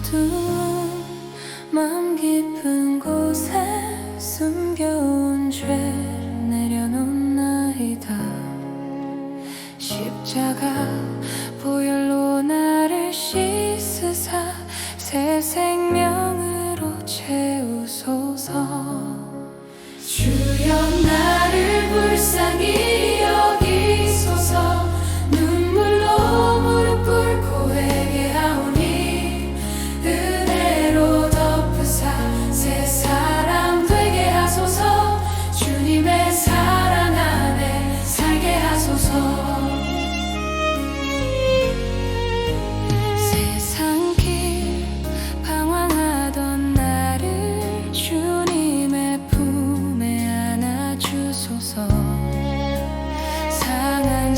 어두운 맘 깊은 곳에 숨겨온 죄를 내려놓나이다. 십자가 보혈로 나를 씻으사 새 생명으로 채우소서. 주여 나를 불쌍히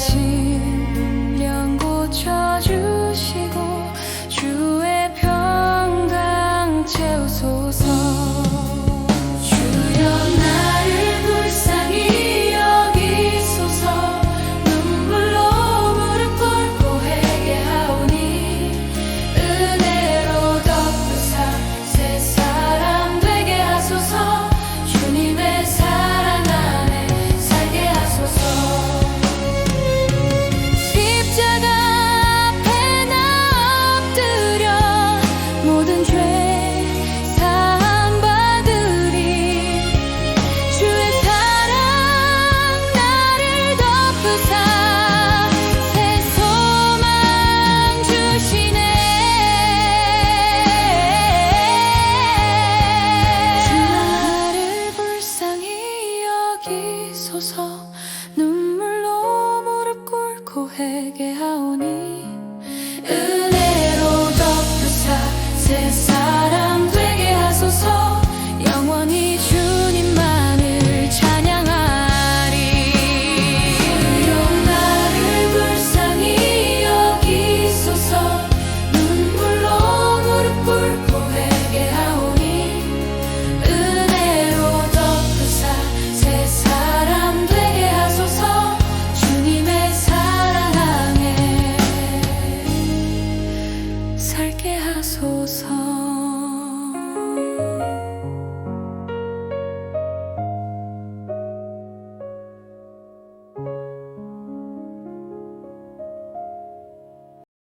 ti. 여기소서. 눈물로 무릎 꿇고 회개하오니